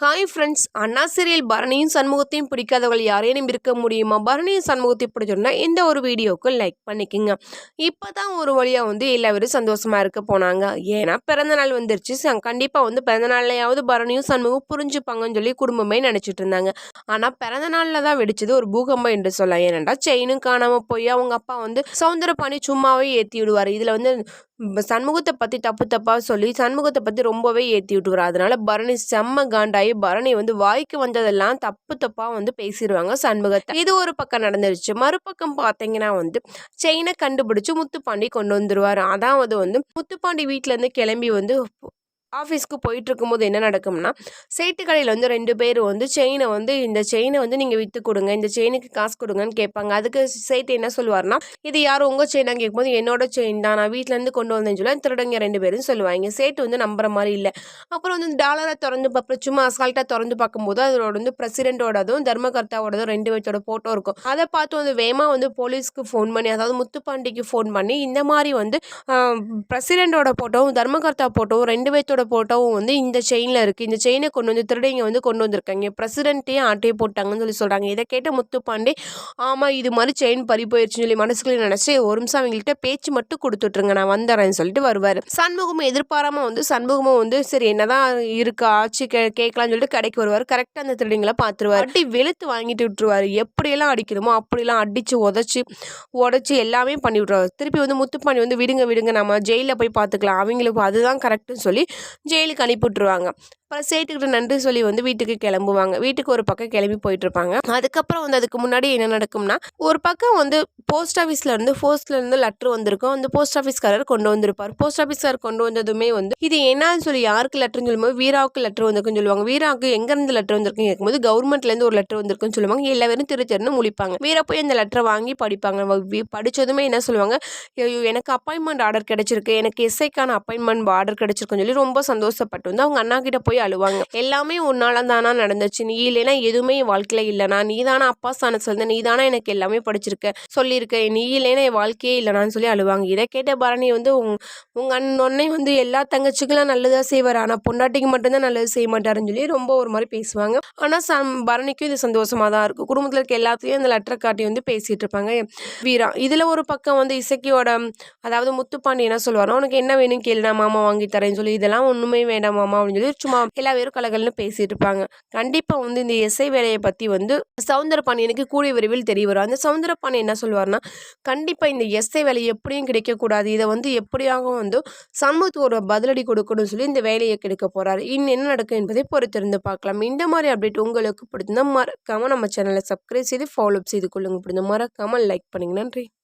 Hi friends அண்ணா serial பரணியும் சண்முகத்தையும் பிடிக்காதவர்கள் யாரையும் இருக்க முடியுமா? பரணியும் சண்முகத்தையும் பிடிச்சோன்னா இந்த ஒரு வீடியோவுக்கு லைக் பண்ணிக்கோங்க. இப்போ தான் ஒரு வழியாக வந்து எல்லாரும் சந்தோஷமாக இருக்க போனாங்க. ஏன்னா பிறந்தநாள் வந்துருச்சு. கண்டிப்பாக வந்து பிறந்தநாள்லையாவது பரணியும் சண்முகம் புரிஞ்சுப்பாங்கன்னு சொல்லி குடும்பமே நினச்சிட்டு இருந்தாங்க. ஆனால் பிறந்தநாளில் தான் வெடிச்சது ஒரு பூகம்பம் என்று சொல்லலாம். ஏனெண்டா செயினும் காணாமல் போய் அவங்க அப்பா வந்து சவுந்தர பண்ணி சும்மாவே ஏற்றி விடுவார். இதில் வந்து சண்முகத்தை பற்றி தப்பு தப்பாக சொல்லி சண்முகத்தை பற்றி ரொம்பவே ஏற்றி விட்டுக்கிறார் அதனால் பரணி செம்ம காண்டாய் பரணி வந்து வாய்க்கு வந்ததெல்லாம் தப்பு தப்பாக வந்து பேசிடுவாங்க சண்முகத்தை. இது ஒரு பக்கம் நடந்துருச்சு. மறுபக்கம் பார்த்தீங்கன்னா வந்து செயினை கண்டுபிடிச்சு முத்துப்பாண்டி கொண்டு வந்துருவார். அதாவது வந்து முத்துப்பாண்டி வீட்டிலேருந்து கிளம்பி வந்து ஆஃபீஸ்க்கு போயிட்டு இருக்கும்போது என்ன நடக்கும்னா சேட்டு கடையில் வந்து ரெண்டு பேர் வந்து செயினை வந்து இந்த செயினை வந்து நீங்கள் விற்று கொடுங்க இந்த செயினுக்கு காசு கொடுங்கன்னு கேட்பாங்க. அதுக்கு சேட்டு என்ன சொல்லுவார்னா இது யாரும் உங்கள் செயினாக கேட்கும்போது என்னோட செயின் தான். நான் வீட்டிலேருந்து கொண்டு வந்தேன்னு சொல்லி திருடங்க ரெண்டு பேரும் சொல்லுவாங்க. சேட்டு வந்து நம்புற மாதிரி இல்லை. அப்புறம் வந்து டாலரை திறந்து பார்ப்போம் சும்மா அசால்ட்டாக திறந்து பார்க்கும்போது அதோட வந்து பிரசிடென்ட்டோடதும் தர்மகர்த்தாவோடதும் ரெண்டு பேர்த்தோட ஃபோட்டோ இருக்கும். அதை பார்த்து வந்து வேமா வந்து போலீஸ்க்கு ஃபோன் பண்ணி அதாவது முத்துப்பாண்டிக்கு ஃபோன் பண்ணி இந்த மாதிரி வந்து பிரசிடென்ட்டோட ஃபோட்டோவும் தர்மகர்த்தா ஃபோட்டோவும் ரெண்டு பேர்த்தோட ஃபோட்டோவும் வந்து இந்த செயினில் இருக்குது இந்த செயினை கொண்டு வந்து திருடைங்க வந்து கொண்டு வந்திருக்காங்க. பிரசிடென்ட்டே ஆட்டையை போட்டாங்கன்னு சொல்லி சொல்கிறாங்க இதை கேட்ட முத்துப்பாண்டே ஆமாம் இது மாதிரி செயின் பறி போயிடுச்சுன்னு சொல்லி மனசுக்குள்ளே நினச்சி ஒரு நிமிஷம் அவங்கள்ட்ட பேச்சு மட்டும் கொடுத்துட்ருங்க. நான் வந்துடுறேன்னு சொல்லிட்டு வருவார். சண்முகம் எதிர்பாராமல் வந்து சண்முகமும் வந்து சரி என்னதான் இருக்கா? ஆச்சு கே கேட்கலான்னு சொல்லிட்டு கடைக்கு வருவார். கரெக்டாக அந்த திருடிங்களை பார்த்துருவார். அடி வெளுத்து வாங்கிட்டு விட்டுருவார். எப்படியெல்லாம் அடிக்கணுமோ அப்படிலாம் அடித்து உதச்சி உடச்சி எல்லாமே பண்ணி விட்ருவார் திருப்பி வந்து முத்துப்பாண்டி வந்து விடுங்க விடுங்க நம்ம ஜெயிலில் போய் பார்த்துக்கலாம். அவங்களுக்கு அதுதான் கரெக்டுன்னு சொல்லி ஜெயிலுக்கு அனுப்பிவிட்ருவாங்க அப்புறம் சேட்டுக்கிட்ட நன்றி சொல்லி வந்து வீட்டுக்கு கிளம்புவாங்க. வீட்டுக்கு ஒரு பக்கம் கிளம்பி போயிட்டுருப்பாங்க. அதுக்கப்புறம் வந்து அதுக்கு முன்னாடி என்ன நடக்கும்னா ஒரு பக்கம் வந்து போஸ்ட் ஆஃபீஸில் இருந்து போஸ்ட்லேருந்து லெட்ரு வந்திருக்கும். அந்த போஸ்ட் ஆஃபீஸ்காரர் கொண்டு வந்திருப்பார். போஸ்ட் ஆஃபீஸ்கார் கொண்டு வந்ததுமே வந்து இது என்னன்னு சொல்லி யாருக்கு லெட்டர்னு சொல்லும்போது வீராவுக்கு லெட்ரு வந்திருக்குன்னு சொல்லுவாங்க. வீராவுக்கு எங்கேருந்து லெட்ரு வந்திருக்குன்னு கேட்கும்போது கவர்மெண்ட்லேருந்து ஒரு லெட்ரு வந்திருக்குன்னு சொல்லுவாங்க. எல்லாரும் திரு திருன்னு முழிப்பாங்க. வீரா போய் அந்த லெட்டரை வாங்கி படிப்பாங்க. படித்ததுமே என்ன சொல்லுவாங்க ஐயோ எனக்கு அப்பாயின்மெண்ட் ஆர்டர் கிடைச்சிருக்கு. எனக்கு எஸ்ஐக்கான அப்பாயின்மெண்ட் ஆர்டர் கிடைச்சிருக்குன்னு சொல்லி ரொம்ப சந்தோஷப்பட்டு வந்து அவங்க அண்ணா கிட்ட போய் போய் அழுவாங்க. எல்லாமே உன்னால தானா நடந்துச்சு. நீ இல்லைன்னா எதுவுமே என் வாழ்க்கையில இல்லைனா நீ தானே அப்பா ஸ்தானத்துல சொல்ல நீ தானே எனக்கு எல்லாமே படிச்சிருக்க சொல்லியிருக்க. நீ இல்லைன்னா என் வாழ்க்கையே இல்லைனான்னு சொல்லி அழுவாங்க. இதை கேட்ட பரணி வந்து உங் உங்க அண்ணொன்னே வந்து எல்லா தங்கச்சிக்கெல்லாம் நல்லதா செய்வார். ஆனா பொண்டாட்டிக்கு மட்டும்தான் நல்லது செய்ய மாட்டாருன்னு சொல்லி ரொம்ப ஒரு மாதிரி பேசுவாங்க. ஆனா சம் பரணிக்கும் இது சந்தோஷமா தான் இருக்கும் குடும்பத்தில் இருக்க எல்லாத்தையும் அந்த லெட்டரை காட்டி வந்து பேசிட்டு இருப்பாங்க. வீரா இதுல ஒரு பக்கம் வந்து இசக்கியோட அதாவது முத்துப்பாண்டி என்ன சொல்லுவாரோ உனக்கு என்ன வேணும் கேளு நான் மாமா வாங்கி தரேன்னு சொல்லி இதெல்லாம் ஒண்ணுமே வேண்டாம் மாமா அப்படின்னு சொல்லி சும்மா எல்லா பேரும் கலகல்னு பேசிட்டு இருப்பாங்க கண்டிப்பாக வந்து இந்த இசை வேலையை பற்றி வந்து சவுந்தரபாண்டியனுக்கு கூடிய விரைவில் தெரிய வரும். அந்த சவுந்தர என்ன சொல்லுவார்னா கண்டிப்பாக இந்த எஸ்ஐ வேலை எப்படியும் கிடைக்கக்கூடாது. இதை வந்து எப்படியாகவும் வந்து சமூகத்துக்கு ஒரு பதிலடி கொடுக்கணும்னு சொல்லி இந்த வேலையை கிடைக்க போகிறாரு இன்னும் என்ன நடக்கும் என்பதை பொறுத்திருந்து பார்க்கலாம். இந்த மாதிரி அப்டேட் உங்களுக்கு பிடிச்சிருந்தா மறக்காமல் நம்ம சேனலை சப்ஸ்கிரைப் செய்து ஃபாலோ செய்து கொள்ளுங்க. பிடிந்த மறக்காமல் லைக் பண்ணுங்க. நன்றி.